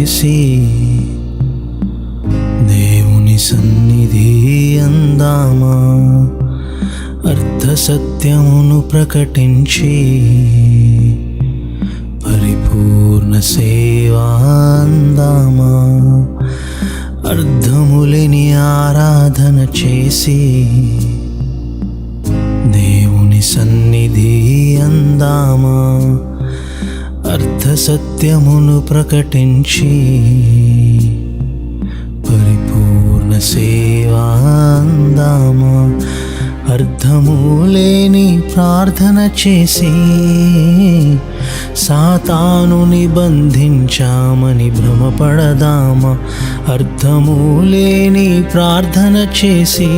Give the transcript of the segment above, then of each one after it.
చేసి దేవుని సన్నిధి అందామా? అర్థ సత్యమును ప్రకటించి పరిపూర్ణ సేవా అందామా? అర్థములేని ఆరాధన చేసి దేవుని సన్నిధి అందామా? అర్ధసత్యమును ప్రకటించి పరిపూర్ణ సేవా అర్థము లేని ప్రార్థన చేసి సాతాను నిబంధించామని భ్రమపడదామా? అర్థము లేని ప్రార్థన చేసి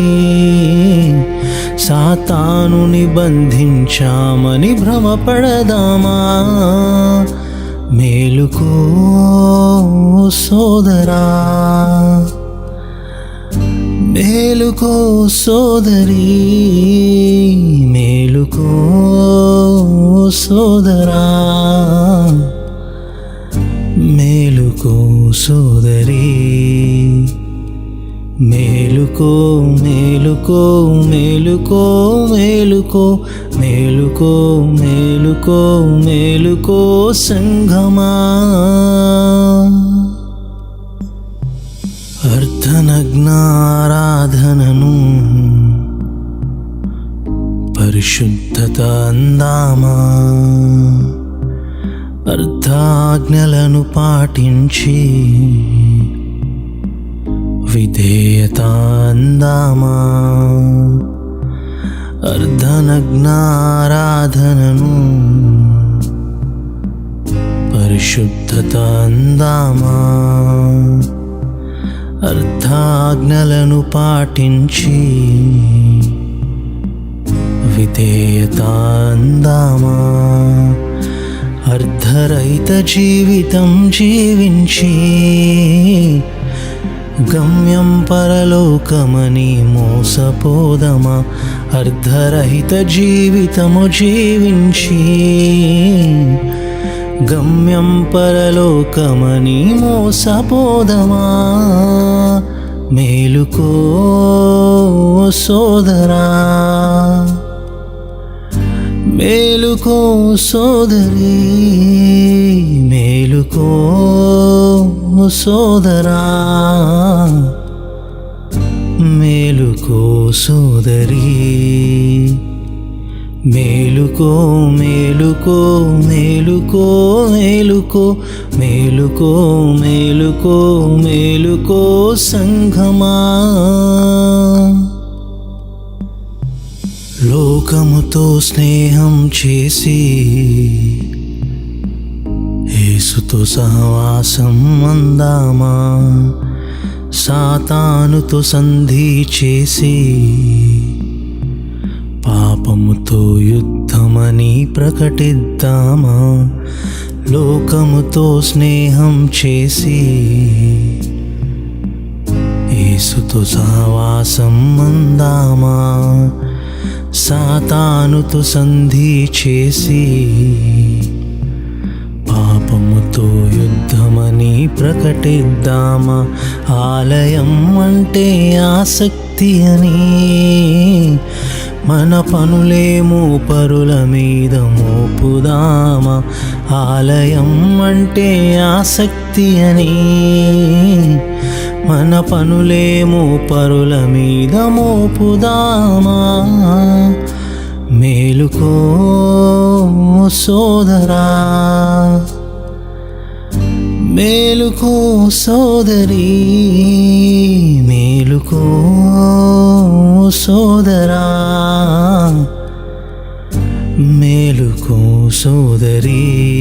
సాతాను నిబంధించామని భ్రమపడదామా? మేలుకో సోదరా. మేలుకో సోదరి. మేలుకో సోదరా. మేలుకో మేలుకో మేలుకో మేలుకో మేలుకో మేలుకో మేలుకో సంఘమా. అర్ధనగ్నారాధనను పరిశుద్ధత అందామా అర్ధాజ్ఞలను పాటించి విధేయత అందామా అర్ధనగ్నారాధనను పరిశుద్ధత అందామా అర్థాజ్ఞలను పాటించి విధేయత అందామా అర్ధరహిత జీవితం జీవించి గమ్యం పరలోకమని మోసపోదమా? అర్ధరహిత జీవితము జీవించి గమ్యం పరలోకమని మోసపోదమా? మేలుకో సోదరా. మేలుకో సోదరి మేలుకో సోదరా మేలుకో సోదరి మేలుకో మేలుకో మేలుకో మేలుకో మేలుకో మేలుకో మేలుకో సంఘమా. లోకముతో స్నేహం చేసి యేసుతో సహవాసం అందామా? సాతానుతో సంధి చేసి పాపముతో యుద్ధమని ప్రకటిద్దామా? లోకముతో స్నేహం చేసి యేసుతో సహవాసం అందామా? సాతానుతు సంధి చేసి పాపముతో యుద్ధమని ప్రకటిద్దామా? ఆలయం అంటే ఆసక్తి అని మన పనులేమో పరుల మీద మోపుదామా? ఆలయం అంటే ఆసక్తి అని మన పనులేమో పరుల మీద మోపుదామా? మేలుకో సోదరా. మేలుకో సోదరి. మేలుకో సోదరా. మేలుకో సోదరి.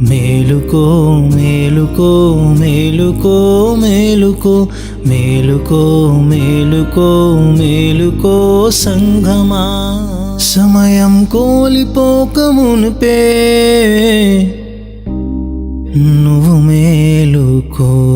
మేలుకో మేలుకో మేలుకో మేలుకో మేలుకో మేలుకో మేలుకో సంఘమా. సమయం కోలిపోక మునిపే నువ్వు మేలుకో.